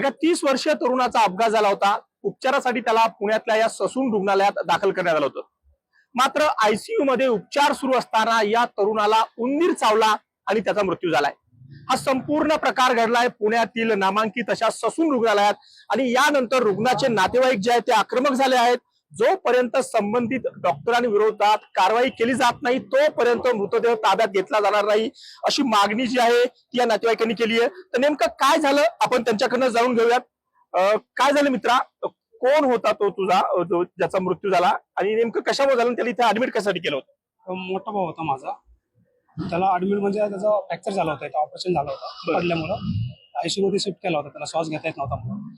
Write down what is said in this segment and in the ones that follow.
एका तीस वर्षीय तरुणाचा अपघात झाला होता. उपचारासाठी त्याला पुण्यातल्या या ससून रुग्णालयात दाखल करण्यात आलं होतं. मात्र आयसीयू मध्ये उपचार सुरू असताना या तरुणाला उंदीर चावला आणि त्याचा मृत्यू झालाय. हा संपूर्ण प्रकार घडलाय पुण्यातील नामांकित अशा ससून रुग्णालयात आणि यानंतर रुग्णाचे नातेवाईक जे आहेत ते आक्रमक झाले आहेत. जोपर्यंत संबंधित डॉक्टरांविरोधात कारवाई केली जात नाही तोपर्यंत मृतदेह ताब्यात घेतला जाणार नाही अशी मागणी जी आहे ती या नातेवाईकांनी केली आहे. तर नेमकं काय झालं? आपण त्यांच्याकडनं जाणून घेऊयात. काय झालं मित्रा? कोण होता तो तुझा? जो ज्याचा मृत्यू झाला? आणि नेमकं कशामुळे झालं? आणि त्याला इथे ऍडमिट कशासाठी केलं होतं? मोठा भाऊ होता माझा. त्याला ऍडमिट म्हणजे त्याचा फ्रॅक्चर झाला होता ऑपरेशन झालं होतं पडल्यामुळं. आयसीयू मध्ये शिफ्ट केला होता त्याला श्वास घेता येत नव्हता म्हणून.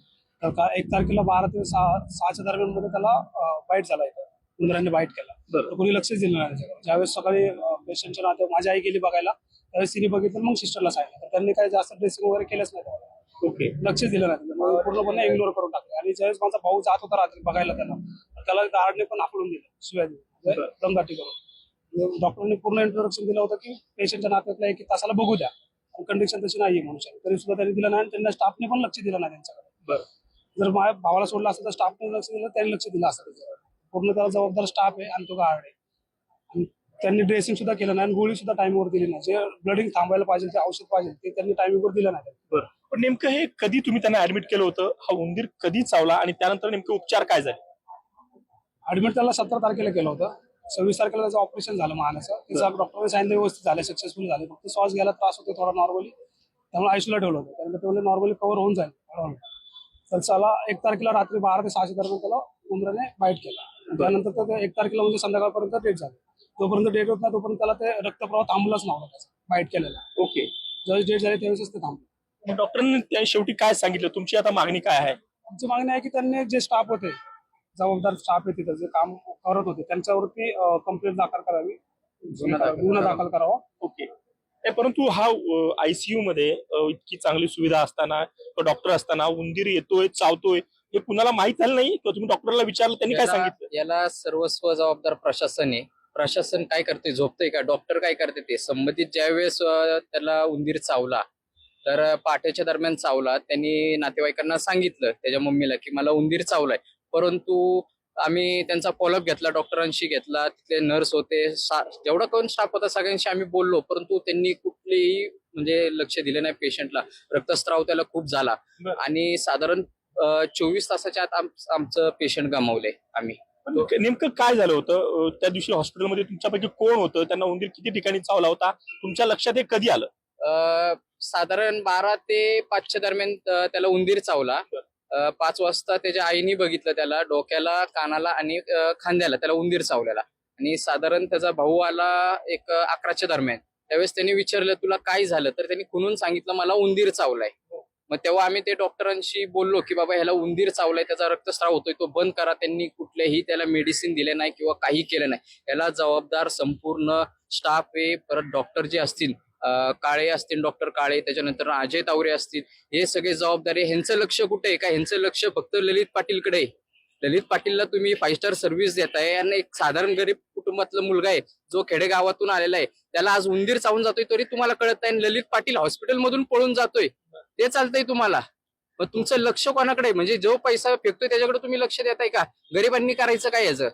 का एक तारखेला बारा ते सहा सहाच्या दरम्यानमध्ये त्याला बाईट झाला इथं. उंदरांनी बाईट केला. तर कोणी लक्षच दिलं नाही त्याच्याकडे. ज्यावेळेस सकाळी पेशंटच्या नाते माझी आई गेली बघायला त्यावेळेस तिने बघितलं मग सिस्टरला सांगितलं. तर त्यांनी काही जास्त ड्रेसिंग वगैरे केलंच नाही. ओके. लक्षच दिलं नाही. मग पूर्णपणे इग्नोर करून टाकले. आणि ज्यावेळेस माझा भाऊ जात होता रात्री बघायला त्याला तर त्याला गार्डने पण आकडून दिलं शिवाय दिलं बरं. दमदाटी करून. डॉक्टरांनी पूर्ण इंट्रोडक्शन दिलं होतं की पेशंटच्या नात्यातल्या एक तासाला बघू द्या. कंडिशन तशी नाहीये म्हणून तरी सुद्धा त्यांनी दिलं नाही आणि त्यांना स्टाफने पण लक्ष दिलं नाही त्यांच्याकडे. बरं. जर माझ्या भावाला सोडलं असतं तर स्टाफने लक्ष दिलं त्यांनी लक्ष दिलं असतं. त्याच्यावर पूर्ण त्याला जबाबदार स्टाफ आहे आणि तो गार्ड आहे. आणि त्यांनी ड्रेसिंग सुद्धा केलं नाही आणि गोळी सुद्धा टाइमवर दिली नाही. जे ब्लडिंग थांबायला पाहिजे ते औषध पाहिजे ते त्यांनी टाइमवर दिलं नाही. बरं. पण नेमकं हे कधी तुम्ही त्यांना ऍडमिट केलं होतं? हा उंदीर कधी चावला आणि त्यानंतर नेमके उपचार काय झाले? ऍडमिट त्याला सतरा तारखेला केलं होतं. सव्वीस तारखेला त्याचं ऑपरेशन झालं मानाचं. तिचं डॉक्टरने सांगितलं व्यवस्थित झालं सक्सेसफुल झाले फक्त श्वास घ्यायला त्रास होतो थोडा नॉर्मली त्यामुळे आयसीला ठेवलं होतं. त्यानंतर नॉर्मली कव्हर होऊन जाईल. तर त्याला एक तारखेला रात्री बारा ते सहाशे दरम्यान त्याला उंदराने बाईट केला. त्यानंतर तर ते एक तारखेला म्हणजे संध्याकाळपर्यंत डेट झाली. जोपर्यंत डेट होत नाही तोपर्यंत त्याला ते रक्तप्रवाह थांबलाच नव्हता त्याचा बाईट केलेला. ओके. ज्यावेळेस डेट झाली त्यावेळेस ते थांबलं. डॉक्टरांनी त्या शेवटी काय सांगितलं? तुमची आता मागणी काय आहे? आमची मागणी आहे की त्यांनी जे स्टाफ होते जबाबदार स्टाफ आहे तिथं जे काम करत होते त्यांच्यावरती कंप्लेंट दाखल करावी. गुन्हा दाखल करावा. ओके. परंतु हा आयसीयू मध्ये इतकी चांगली सुविधा असताना डॉक्टर असताना उंदीर येतोय चावतोय हे कुणाला माहीत झालं नाही? किंवा तुम्ही डॉक्टरला विचारलं त्यांनी काय सांगितलं? याला सर्वस्व जबाबदार प्रशासन आहे. प्रशासन काय करते झोपते का? डॉक्टर काय करते ते? संबंधित ज्यावेळेस त्याला उंदीर चावला तर अं, पहाटेच्या दरम्यान चावला त्यांनी नातेवाईकांना सांगितलं त्याच्या मम्मीला की मला उंदीर चावलाय. परंतु आम्ही त्यांचा फॉलोअप घेतला डॉक्टरांशी घेतला. तिथले नर्स होते. जेवढा कोण स्टाफ होता सगळ्यांशी आम्ही बोललो परंतु त्यांनी कुठलीही म्हणजे लक्ष दिले नाही पेशंटला रक्तस्राव त्याला खूप झाला. आणि साधारण चोवीस तासाच्या आत आम- आमचं पेशंट गमावले आम्ही. नेमकं काय झालं होतं? त्या दिवशी हॉस्पिटलमध्ये तुमच्यापैकी कोण होतं? त्यांना उंदीर किती ठिकाणी चावला होता? तुमच्या लक्षात हे कधी आलं? साधारण बारा ते पाचच्या दरम्यान त्याला उंदीर चावला. पाच वाजता त्याच्या आईने बघितलं त्याला डोक्याला कानाला आणि खांद्याला त्याला उंदीर चावलेला. आणि साधारण त्याचा भाऊ आला एक अकराच्या दरम्यान. त्यावेळेस त्यांनी विचारलं तुला काय झालं? तर त्यांनी खुनून सांगितलं मला उंदीर चावलाय. मग तेव्हा आम्ही ते डॉक्टरांशी बोललो की बाबा ह्याला उंदीर चावलाय त्याचा रक्तस्राव होतोय तो बंद करा त्यांनी कुठल्याही त्याला मेडिसिन दिले नाही किंवा काही केलं नाही. याला जबाबदार संपूर्ण स्टाफ आहे परत डॉक्टर जे असतील काळे असतील डॉक्टर काळे त्याच्यानंतर अजय तावरे असतील हे सगळे जबाबदारी ह्यांचं लक्ष कुठे आहे? का ह्यांचं लक्ष फक्त ललित पाटीलकडे आहे? ललित पाटीलला तुम्ही फाईव्ह स्टार सर्व्हिस देताय आणि एक साधारण गरीब कुटुंबातला मुलगा आहे जो खेडेगावातून आलेला आहे. त्याला आज उंदीर चावून जातोय तरी तुम्हाला कळत नाही आणि ललित पाटील हॉस्पिटल मधून पळून जातोय. ते चालतंय तुम्हाला. मग तुमचं लक्ष कोणाकडे म्हणजे जो पैसा फेकतोय त्याच्याकडे तुम्ही लक्ष देताय का? गरिबांनी करायचं काय याचं?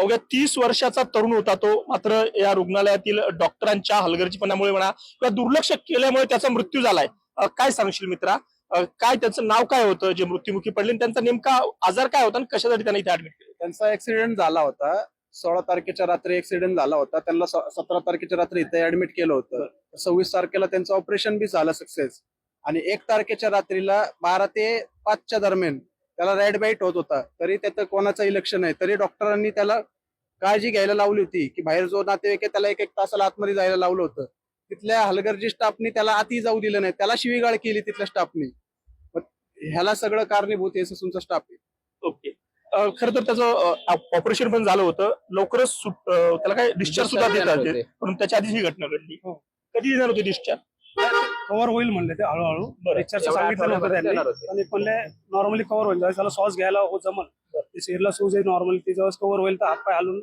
अवघ्या तीस वर्षाचा तरुण होता तो. मात्र या रुग्णालयातील डॉक्टरांच्या हलगर्जीपणामुळे म्हणा किंवा दुर्लक्ष केल्यामुळे त्याचा मृत्यू झालाय. काय सांगशील मित्रा? काय त्याचं नाव काय होतं? जे मृत्युमुखी पडले त्यांचा नेमका आजार काय होता आणि कशासाठी त्यांना इथे ऍडमिट केलं? त्यांचा ऍक्सिडेंट झाला होता. सोळा तारखेच्या रात्री ऍक्सिडेंट झाला होता. त्यांना स- सतरा तारखेच्या रात्री इथे ऍडमिट केलं होतं. सव्वीस तारखेला त्यांचं ऑपरेशन बी झालं सक्सेस आणि एक तारखेच्या रात्रीला बारा ते पाचच्या दरम्यान त्याला रॅड बाईट होत होता. तरी त्याचं कोणाचंही लक्ष नाही तरी डॉक्टरांनी त्याला काळजी घ्यायला लावली होती. की बाहेर जो नातेवाईक आहे त्याला एक एक तासाला आतमध्ये जायला लावलं होतं. तिथल्या हलगर्जी स्टाफनी त्याला आती जाऊ दिलं नाही. त्याला शिवीगाळ केली तिथल्या स्टाफनी ह्याला सगळं कारणीभूत हे ससूनचा स्टाफ आहे. ओके. खर तर त्याचं ऑपरेशन पण झालं होतं. लवकरच त्याला काय डिस्चार्ज सुद्धा देतात. पण त्याच्या आधीच ही घटना घडली. हो. कधी देणार होते डिस्चार्ज कव्हर होईल म्हणले ते हळूहळू. लेक्चरचं सांगितलं आठवड्यामध्ये त्यांनी. होते. पण म्हणले नॉर्मली कव्हर होईल. ज्यावेळेस त्याला सॉस घ्यायला हो जमल ते शरीरला सूज आहे नॉर्मली ती ज्यावेळेस कव्हर होईल तर हात पाय हलून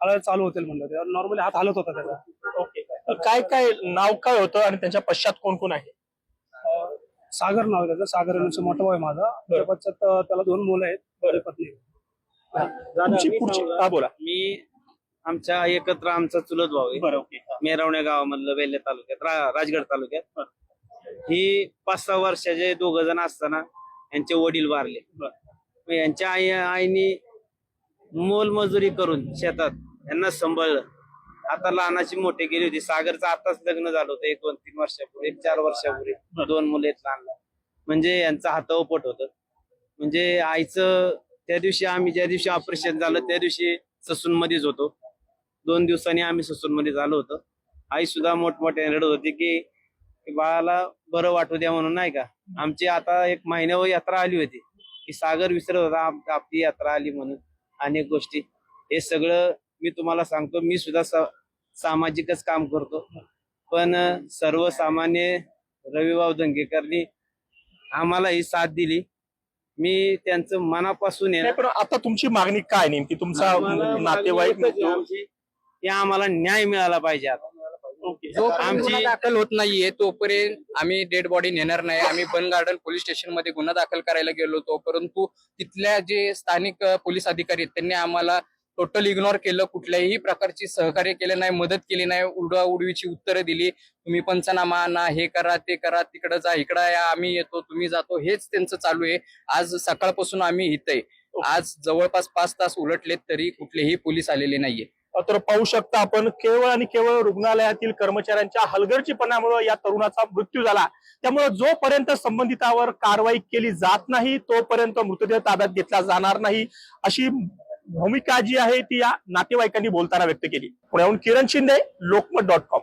हळद चालू होतील म्हणलं नॉर्मली हात हलत होता त्याचा. ओके. काय काय नाव काय होतं आणि त्यांच्या पश्चात कोण कोण आहे? सागर नाव आहे त्याचं. सागर यांचं मोठा आहे माझा. पश्चात त्याला दोन मुलं आहेत. आणि पत्नी. आहे. तुमची पुढची. हा बोला. मी आमच्या एकत्र आमचा चुलत भाऊ आहे. मेरवण्या गावामधलं वेल्हे तालुक्यात रा- राजगड तालुक्यात. ही पाच सहा वर्षाचे दोघ जण असताना यांचे वडील वारले. मग यांच्या आई आईनी मोलमजुरी करून शेतात यांना सांभाळलं. आता लहानाची मोठे गेली होती. सागरचं आताच लग्न झालं होतं एक दोन तीन वर्षापूर्वी एक चार वर्षापूर्वी. दोन मुले आहेत लहान लहान. म्हणजे यांचं हातावर पोट होतं. म्हणजे आईचं त्या दिवशी आम्ही ज्या दिवशी ऑपरेशन झालं त्या दिवशी ससून मध्येच होतो. दोन दिवसांनी आम्ही ससून मध्ये झालो होतो. आई सुद्धा मोठमोठ्या रडत होती की बाळाला बरं वाटू द्या म्हणून नाही का? आमची आता एक महिन्यावर यात्रा आली होती. की सागर विसरत होता आपली यात्रा आली म्हणून. अनेक गोष्टी. हे सगळं मी तुम्हाला सांगतो. मी सुद्धा सा- सामाजिकच काम करतो. पण सर्वसामान्य रविभाऊ दंगेकरनी आम्हाला ही साथ दिली. मी त्यांचं मनापासून आता तुमची मागणी काय नेमकी? तुमचा नातेवाईक की आम्हाला न्याय मिळाला पाहिजे आता. जोपर्यंत आमची- दाखल होत नाहीये तोपर्यंत आम्ही डेड बॉडी नेणार नाही. आम्ही बन गार्डन पोलीस स्टेशनमध्ये गुन्हा दाखल करायला गेलो होतो परंतु तिथल्या जे स्थानिक पोलीस अधिकारी आहेत त्यांनी आम्हाला टोटल इग्नोर केलं. कुठल्याही प्रकारची सहकार्य केलं नाही मदत केली नाही उडवा उडवीची उत्तरं दिली. तुम्ही पंचनामा आणा हे करा ते करा तिकडं जा इकडं या आम्ही येतो तुम्ही जातो. हेच त्यांचं चालू आहे. आज सकाळपासून आम्ही इथं आज जवळपास पाच तास उलटलेत तरी कुठलेही पोलीस आलेले नाहीये. तर पाहू शकता आपण केवळ आणि केवळ रुग्णालयातील कर्मचाऱ्यांच्या हलगर्जीपणामुळे या तरुणाचा मृत्यू झाला. त्यामुळे जोपर्यंत संबंधितावर कारवाई केली जात नाही तोपर्यंत मृतदेह ताब्यात घेतला जाणार नाही अशी भूमिका जी आहे ती या नातेवाईकांनी बोलताना व्यक्त केली. पुण्याहून किरण शिंदे लोकमत डॉट कॉम.